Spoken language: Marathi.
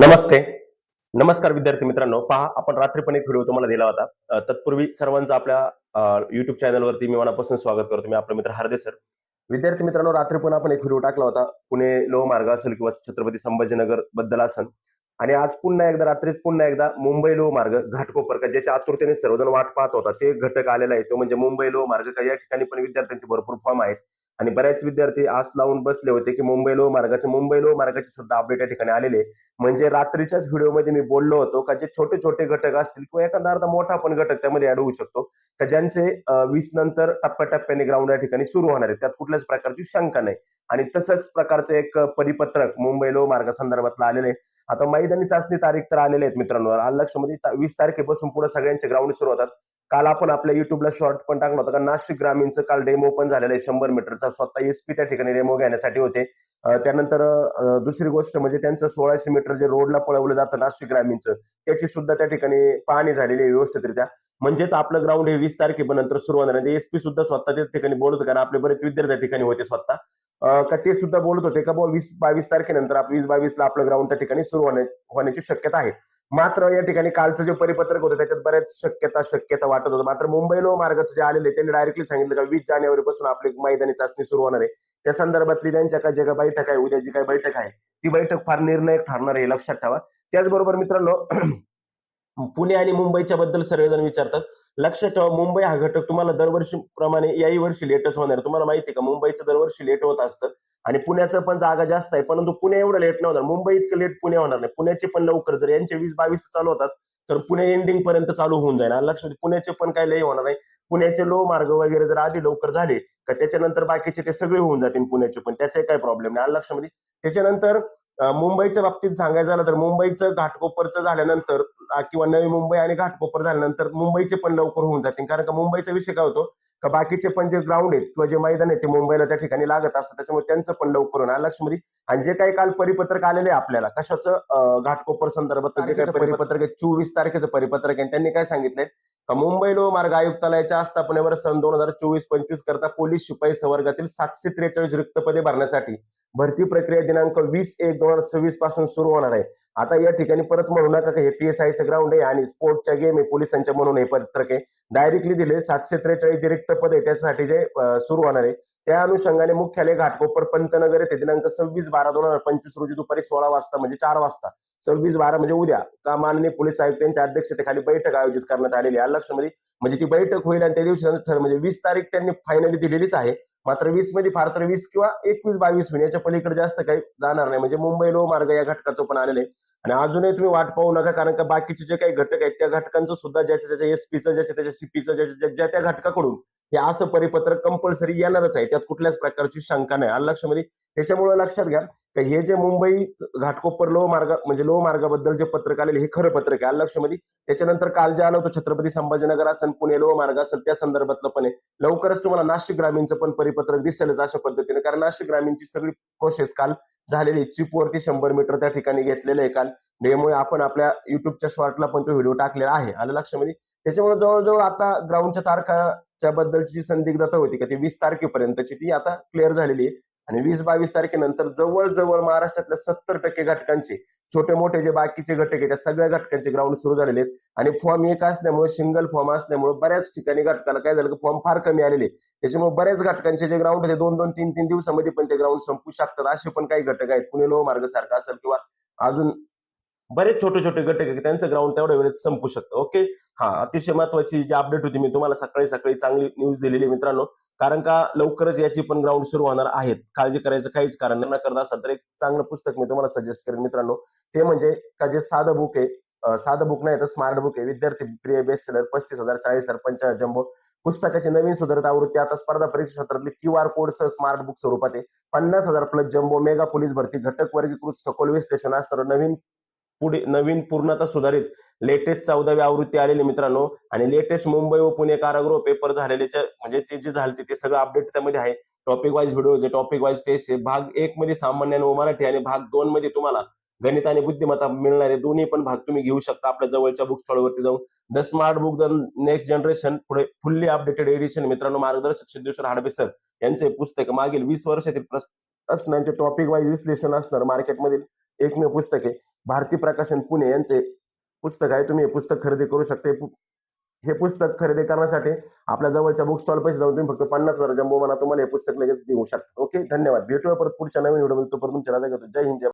नमस्ते. नमस्कार विद्यार्थी मित्रांनो. पहा आपण रात्री पण एक व्हिडिओ तुम्हाला दिला होता. तत्पूर्वी सर्वांचं आपल्या युट्यूब चॅनलवरती मी मनापासून स्वागत करतो. मी आपला मित्र हरदे सर विद्यार्थी मित्रांनो रात्री पण आपण एक व्हिडिओ टाकला होता. पुणे लोह मार्ग असेल किंवा छत्रपती संभाजीनगरबद्दल असेल आणि आज पुन्हा एकदा रात्रीच पुन्हा एकदा मुंबई लोह मार्ग घाटकोपर का ज्याच्या आतुरतेने सर्वजण वाट पाहत होता. ते घटक आलेला आहे. तो म्हणजे मुंबई लोह मार्ग का या ठिकाणी पण विद्यार्थ्यांचे भरपूर फॉर्म आहेत. आणि बऱ्याच विद्यार्थी आस लावून बसले होते की मुंबई लोह मार्गाचे मुंबई लोह मार्गाचे सुद्धा अपडेट या ठिकाणी आलेले म्हणजे रात्रीच्याच व्हिडिओमध्ये मी बोललो होतो का जे छोटे छोटे घटक असतील किंवा एखादा अर्धा मोठा पण घटक त्यामध्ये ऍड होऊ शकतो का ज्यांचे वीस नंतर टप्प्याटप्प्याने ग्राउंड या ठिकाणी सुरू होणार आहे त्यात कुठल्याच प्रकारची शंका नाही. आणि तसंच प्रकारचं एक परिपत्रक मुंबई लोह मार्ग संदर्भातलं आलेलं आहे. आता मैदानी चाचणी तारीख तर आलेले आहेत मित्रांनो. लक्षामध्ये वीस तारखेपासून पुढे सगळ्यांचे ग्राउंड सुरू होतात. काल आपण आपल्या युट्यूबला शॉर्ट पण टाकला होता का नाशिक ग्रामीणचं काल डेमो पण झालेलं आहे शंभर मीटरचा. स्वतः एसपी त्या ठिकाणी डेमो घेण्यासाठी होते. त्यानंतर दुसरी गोष्ट म्हणजे त्यांचं सोळाशे मीटर जे रोडला पळवलं जातं नाशिक ग्रामीणचं त्याची सुद्धा त्या ठिकाणी पाहणी झालेली आहे व्यवस्थितरित्या. म्हणजेच आपलं ग्राउंड हे वीस तारखेपर्यंत सुरू होणार आहे. एसपी सुद्धा स्वतः त्या ठिकाणी बोलत होते कारण आपले बरेच विद्यार्थी त्या ठिकाणी होते स्वतः. का ते सुद्धा बोलत होते का बुवा वीस बावीस तारखेनंतर वीस बावीसला आपलं ग्राउंड त्या ठिकाणी सुरू होण्या- होण्याची शक्यता आहे. मात्र या ठिकाणी कालचं जे परिपत्रक होतं त्याच्यात बऱ्याच शक्यता शक्यता वाटत होतं. मात्र मुंबई लो मार्गाचं जे आलेले त्यांनी डायरेक्टली सांगितलं का वीस जानेवारी पासून आपली मैदानी चाचणी सुरू होणार आहे. त्या संदर्भातली त्यांच्या काय जे काय बैठक आहे उद्या जी काय बैठक आहे ती बैठक फार निर्णायक ठरणार आहे लक्षात ठेवा. त्याचबरोबर मित्रांनो पुणे आणि मुंबईच्या बद्दल सर्वजण विचारतात. लक्षात ठेवा मुंबई हा घटक तुम्हाला दरवर्षी प्रमाणे याही वर्षी लेटच होणार तुम्हाला माहिती आहे का मुंबईचं दरवर्षी लेट होत असतं. आणि पुण्याचं पण जागा जास्त आहे परंतु पुणे एवढं लेट नाही होणार मुंबई इतकं लेट पुणे होणार नाही. पुण्याचे पण लवकर जर यांचे वीस बावीस चालू होतात तर पुणे एंडिंग पर्यंत चालू होऊन जाईल. आणि लक्षात पुण्याचे पण काही लय होणार नाही. पुण्याचे लो मार्ग वगैरे जर आधी लवकर झाले का त्याच्यानंतर बाकीचे ते सगळे होऊन जातील पुण्याचे पण. त्याचे काही प्रॉब्लेम नाही. आलं लक्षामध्ये त्याच्यानंतर मुंबईच्या बाबतीत सांगायचं झालं तर मुंबईचं घाटकोपरचं झाल्यानंतर किंवा नवी मुंबई आणि घाटकोपर झाल्यानंतर मुंबईचे पण लवकर होऊन जातील. कारण का मुंबईचा विषय काय होतो? का बाकीचे पण जे ग्राउंड आहेत किंवा जे मैदान आहेत ते मुंबईला त्या ठिकाणी लागत असतात. त्याच्यामुळे त्यांचं पण लवकर होणार लक्षमध्ये आणि जे काही काल परिपत्रक आलेले आहे आपल्याला कशाचं? घाटकोपर संदर्भात जे काही परिपत्रक आहे चोवीस तारखेचं परिपत्रक आहे. त्यांनी काय सांगितलंय? का मुंबई लोह मार्ग आयुक्तालयाच्या आस्थापनेवर सन दोन हजार चोवीस पंचवीस करता पोलीस शिपाई संवर्गातील सातशे त्रेचाळीस रिक्त पदे भरण्यासाठी भरती प्रक्रिया दिनांक वीस एक दोन हजार सव्वीसपासून सुरू होणार आहे. आता या ठिकाणी परत म्हणू नका हे पीएसआयचं ग्राउंड आहे आणि स्पोर्टच्या गेम आहे पोलिसांच्या म्हणून हे पत्रक आहे. डायरेक्टली दिले सातशे त्रेचाळीस जे रिक्त पद आहे त्यासाठी जे सुरू होणार आहे. त्या अनुषंगाने मुख्यालय घाटकोपर पंतनगर येथे दिनांक सव्वीस बारा दोन हजार पंचवीस रोजी दुपारी सोळा वाजता म्हणजे चार वाजता सव्वीस बारा म्हणजे उद्या का माननीय पोलीस आयुक्त यांच्या अध्यक्षतेखाली बैठक आयोजित करण्यात आलेली आहे. लक्षामध्ये म्हणजे ती बैठक होईल आणि त्या दिवशी म्हणजे वीस तारीख त्यांनी फायनली दिलेलीच आहे. मात्र वीसमध्ये फार तर वीस किंवा एकवीस बावीस मिनिट याच्या पलीकडे जास्त काही जाणार नाही. म्हणजे मुंबई लो मार्ग या घटकाचं पण आलेलं आहे. आणि अजूनही तुम्ही वाट पाहू नका कारण का बाकीचे जे काही घटक आहेत त्या घटकांचं सुद्धा ज्याच्या त्याच्या एसपीचं ज्याच्या त्याच्या सीपीचं ज्याच्या ज्या- ज्या त्या घटकाकडून हे असं परिपत्रक कंपल्सरी येणारच आहे. त्यात कुठल्याच प्रकारची शंका नाही. आलं लक्षामध्ये त्याच्यामुळे लक्षात घ्या का हे जे मुंबई घाटकोपर लोह मार्ग म्हणजे लोह मार्गाबद्दल जे पत्रक आलेले हे खरं पत्रक आहे. आलं लक्षामध्ये त्याच्यानंतर काल जे आलं होतं छत्रपती संभाजीनगर असेल पुणे लोह मार्ग असेल त्या संदर्भातलं पण आहे. लवकरच तुम्हाला नाशिक ग्रामीणचं पण परिपत्रक दिसेलच अशा पद्धतीने. कारण नाशिक ग्रामीणची सगळी प्रोसेस काल झालेली चिपवरती शंभर मीटर त्या ठिकाणी घेतलेलं आहे काल. त्यामुळे आपण आपल्या युट्यूबच्या शॉर्टला पण तो व्हिडिओ टाकलेला आहे. आलं लक्षामध्ये त्याच्यामुळे जवळजवळ आता ग्राउंडच्या तारखाच्या बद्दलची जी संदिग्धता होती का ती वीस तारखेपर्यंतची ती आता क्लिअर झालेली आहे. आणि वीस बावीस तारखेनंतर जवळजवळ महाराष्ट्रातल्या सत्तर टक्के घटकांचे छोटे मोठे जे बाकीचे घटक आहेत त्या सगळ्या घटकांचे ग्राउंड सुरू झालेले आहेत. आणि फॉर्म एक असल्यामुळे सिंगल फॉर्म असल्यामुळे बऱ्याच ठिकाणी घटकाला काय झालं की फॉर्म फार कमी आलेले त्याच्यामुळे बऱ्याच घटकांचे जे ग्राउंड आहे दोन दोन तीन तीन दिवसामध्ये पण ते ग्राउंड संपू शकतात. असे पण काही घटक आहेत. पुणे लोहमार्ग सारखा असेल किंवा अजून बरेच छोटे छोटे घटक आहेत त्यांचं ग्राउंड तेवढ्या वेळेत संपू शकतं. ओके हा अतिशय महत्वाची जी अपडेट होती मी तुम्हाला सकाळी सकाळी चांगली न्यूज दिलेली मित्रांनो. कारण का लवकरच याची पण ग्राउंड सुरू होणार आहेत. काळजी करायचं काहीच कारण न करत असाल तर एक चांगलं पुस्तक मी तुम्हाला सजेस्ट करेन मित्रांनो. ते म्हणजे का जे साधं बुक आहे साधं बुक नाही तर स्मार्ट बुक आहे. विद्यार्थी प्रिय बेस्ट सेलर पस्तीस हजार चाळीस हजार पंचाळीस जम्बो. पुस्तकाची नवीन सुधारित आवृत्ती आता स्पर्धा परीक्षा सत्रातली क्यू आर कोड सह स्मार्ट बुक स्वरूपात आहे. पन्नास हजार प्लस जम्बो मेगा पोलीस भरती घटक वर्गीकृत सखोल विश्लेषण असणार नवीन पुढे नवीन पूर्णता सुधारित. लेटेस्ट चौदावी आवृत्ती आलेली मित्रांनो. आणि लेटेस्ट मुंबई व पुणे कारागृह पेपर झालेले म्हणजे ते जे झाले ते सगळं अपडेट त्यामध्ये आहे. टॉपिक वाईज व्हिडिओ जे टॉपिक वाईज टेस्ट आहे भाग एक मध्ये सामान्य व मराठी आणि भाग दोन मध्ये तुम्हाला गणित आणि बुद्धिमत्ता मिळणारे दोन्ही पण भाग तुम्ही घेऊ शकता. आपल्या जवळच्या बुक स्टॉलवरती जाऊन. The smart book the next generation पुढे फुल्ली अपडेटेड एडिशन मित्रांनो मार्गदर्शक सिद्धेश्वर हाडबे सर यांचे पुस्तक. मागील वीस वर्षातील प्रश्न- प्रश्नांचे टॉपिक वाईज विश्लेषण असणार मार्केटमधील एकमेव पुस्तक आहे. भारती प्रकाशन पुणे यांचे पुस्तक आहे. तुम्ही हे पुस्तक खरेदी करू शकता. हे पुस्तक खरेदी करण्यासाठी आपल्या जवळच्या बुक स्टॉल पैसे जाऊन तुम्ही फक्त पन्नास हजार जम्बो म्हणा तुम्हाला हे पुस्तक लगेच देऊ शकता. ओके धन्यवाद. भेटूया परत पुढच्या नवीन व्हिडिओ तोपर्यंत तुमच्या राजा घेतो. जय हिंद. जय